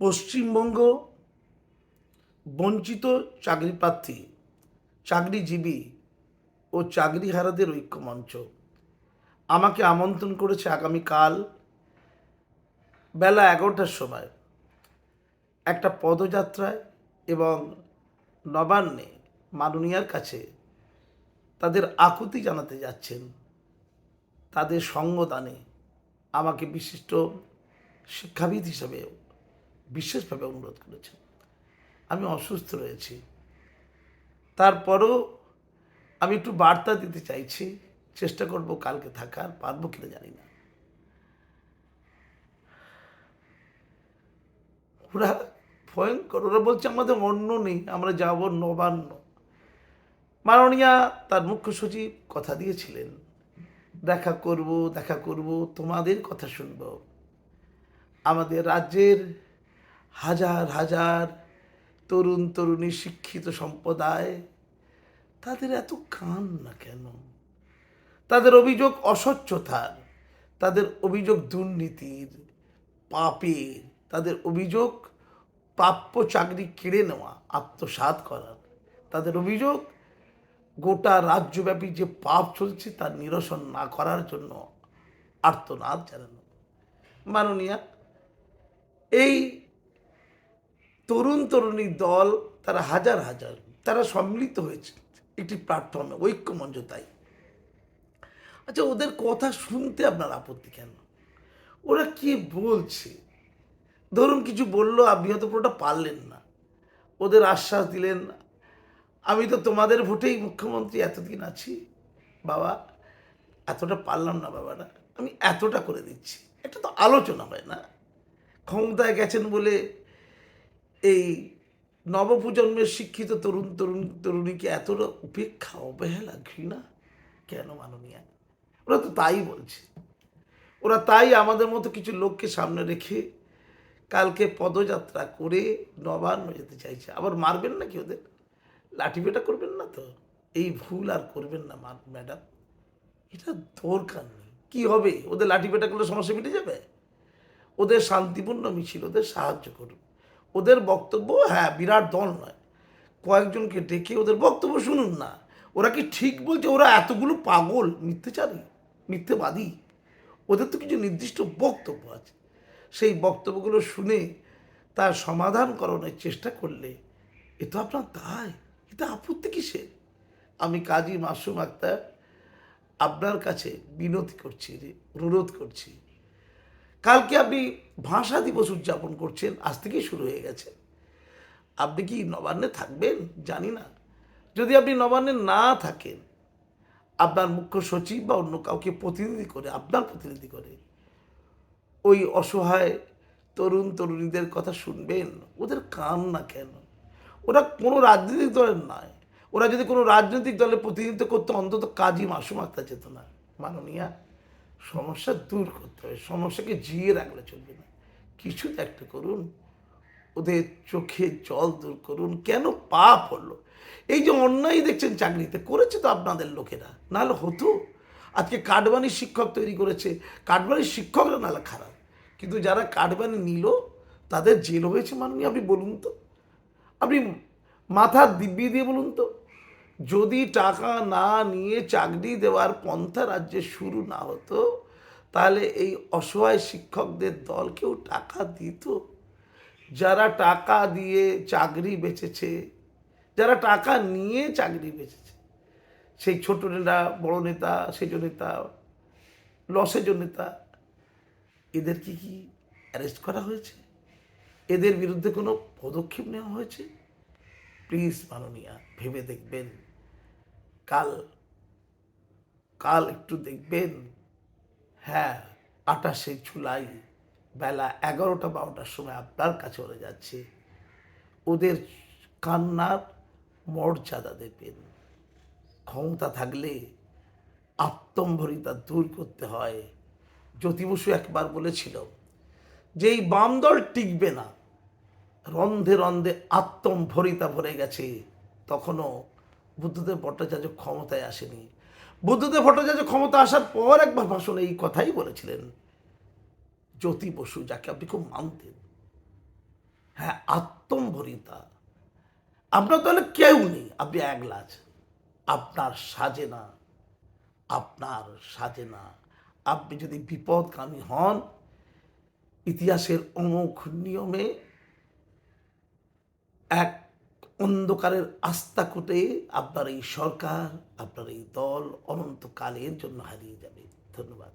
পশ্চিমবঙ্গ বঞ্চিত চাকরি প্রার্থী, চাকরিজীবী ও চাকরিহারাদের ঐক্য মঞ্চ আমাকে আমন্ত্রণ করেছে আগামীকাল বেলা এগারোটার সময় একটা পদযাত্রায় এবং নবান্নে মাননীয়ার কাছে তাদের আকুতি জানাতে যাচ্ছেন। তাদের সঙ্গদানে আমাকে বিশিষ্ট শিক্ষাবিদ হিসেবে বিশেষভাবে অনুরোধ করেছেন। আমি অসুস্থ রয়েছি। তারপরও আমি একটু বার্তা দিতে চাইছি, চেষ্টা করব কালকে থাকার, পারব কিনা জানি না। ওরা ভয়ঙ্কর, ওরা বলছে আমাদের অন্য নেই, আমরা যাব নবান্ন। মাননীয়া তার মুখ্য সচিব কথা দিয়েছিলেন। দেখা করব দেখা করব, তোমাদের কথা শুনব। আমাদের রাজ্যের হাজার হাজার তরুণ তরুণী শিক্ষিত সম্প্রদায়, তাদের এত কান না কেন? তাদের অভিযোগ অস্বচ্ছতার, তাদের অভিযোগ দুর্নীতির পাপের তাদের অভিযোগ প্রাপ্য চাকরি কেড়ে নেওয়া, আত্মসাৎ করার। তাদের অভিযোগ গোটা রাজ্যব্যাপী যে পাপ চলছে তার নিরসন না করার জন্য আর্তনাদ জানানো। মাননীয়া, এই তরুণ তরুণী দল তারা হাজার হাজার, তারা সম্মিলিত হয়েছে একটি প্ল্যাটফর্মে ঐক্যমঞ্চ তাই। আচ্ছা ওদের কথা শুনতে আপনার আপত্তি কেন? ওরা কি বলছে? ধরুন কিছু বলল, আপনি হয়তো পুরোটা পারলেন না। ওদের আশ্বাস দিলেন, আমি তো তোমাদের ভোটেই মুখ্যমন্ত্রী এতদিন আছি, বাবা। এতটা পারলাম না, বাবারা। আমি এতটা করে দিচ্ছি। এটা তো আলোচনা হয় না। ক্ষমতায় গেছেন বলে এই নবপ্রজন্মের শিক্ষিত তরুণ তরুণ, তরুণীকে এতটা উপেক্ষা, অবহেলা, ঘৃণা? কেন মাননীয়া? ওরা তো তাই বলছে। ওরা তাই আমাদের মতো কিছু লোককে সামনে রেখে কালকে পদযাত্রা করে নবান্ন যেতে চাইছে। আবার মারবেন নাকি ওদের? লাঠিপেটা করবেন না তো? এই ভুল আর করবেন না ম্যাডাম। এটা দরকার নেই। কী হবে? ওদের লাঠিপেটা করলে সমস্যা মিটে যাবে? ওদের শান্তিপূর্ণ মিছিল ওদের সাহায্য করুন। ওদের বক্তব্য হ্যাঁ বিরাট দল নয়। কয়েকজনকে ডেকে ওদের বক্তব্য শুনুন না। ওরা কি ঠিক বলছে? ওরা এতগুলো পাগল, মিথ্যেচারী, মিথ্যেবাদী? ওদের তো কিছু নির্দিষ্ট বক্তব্য আছে। সেই বক্তব্যগুলো শুনে তার সমাধান করণের চেষ্টা করলে, এ তো আপনার দায়। এটা আপত্তি কিসের? আমি কাজী মাসুম আক্তার আপনার কাছে বিনতি করছি, অনুরোধ করছি। কালকে আপনি ভাষা দিবস উদযাপন করছেন, আজ থেকেই শুরু হয়ে গেছে। আপনি কি নবান্নে থাকবেন? জানি না। যদি আপনি নবান্নে না থাকেন, আপনার মুখ্য সচিব বা অন্য কাউকে প্রতিনিধি করে, আপনার প্রতিনিধি করে, ওই অসহায় তরুণ তরুণীদের কথা শুনবেন, ওদের কান না কেন? ওরা কোনো রাজনৈতিক দলের নয়। ওরা যদি কোনো রাজনৈতিক দলের প্রতিনিধিত্ব করতো, অন্তত কাজী মাসুম আক্তার যেত না। মাননীয়া সমস্যা দূর করতে হবে, সমস্যাকে জিয়ে রাখলে চলবে না। কিছু তো একটা করুন, ওদের চোখে জল দূর করুন, কেন পাপ হলো এই যে অন্যায় দেখছেন চাকরিতে, করেছে তো আপনাদের লোকেরা, নাহলে হতো। আজকে কাঠবানির শিক্ষক তৈরি করেছে কাঠবানির শিক্ষকরা নাহলে খারাপ। কিন্তু যারা কাঠবানি নিল, তাদের জেল হয়েছে মাননীয়, আপনি বলুন তো। আপনি মাথার দিব্যি দিয়ে বলুন তো। যদি টাকা না নিয়ে চাকরি দেওয়ার পন্থা রাজ্যে শুরু না হতো, তাহলে এই অসহায় শিক্ষকদের দল কেউ টাকা দিত? যারা টাকা দিয়ে চাকরি বেচেছে, যারা টাকা নিয়ে চাকরি বেচেছে, সেই ছোট নেতা, বড় নেতা, সেজ নেতা, লসেজ নেতা, এদের কি কি অ্যারেস্ট করা হয়েছে? এদের বিরুদ্ধে কোনো পদক্ষেপ নেওয়া হয়েছে? প্লিজ মাননীয়া, ভেবে দেখবেন। কাল কাল একটু দেখবেন। হ্যাঁ আঠাশে জুলাই বেলা এগারোটা বারোটার সময় আপনার কাছে ওরা যাচ্ছে। ওদের কান্নার মর্যাদা দেবেন। ক্ষমতা থাকলে আত্মম্ভরিতা দূর করতে হয়। জ্যোতি বসু একবার বলেছিল যে এই বাম দল টিকবে না, রন্ধে রন্ধে আত্মম্ভরিতা ভরে গেছে, তখনও বুদ্ধদেব ভট্টাচার্য ক্ষমতায় আসেনি। বুদ্ধদেব ভট্টাচার্য ক্ষমতা আসার পর একবার ভাষণে এই কথাই বলেছিলেন, জ্যোতি বসু, যাকে আপনি খুব মানতেন হ্যাঁ আত্মম্ভরিতা। আপনার তাহলে কেউ নেই, আপনি একলা আছেন। আপনার সাজে না, আপনার সাজে না। আপনি যদি বিপদগামী হন, ইতিহাসের অমুখ নিয়মে এক অন্ধকারের আস্থা কোটে আপনার এই সরকার আপনার এই দল অনন্তকালের জন্য হারিয়ে যাবে। ধন্যবাদ।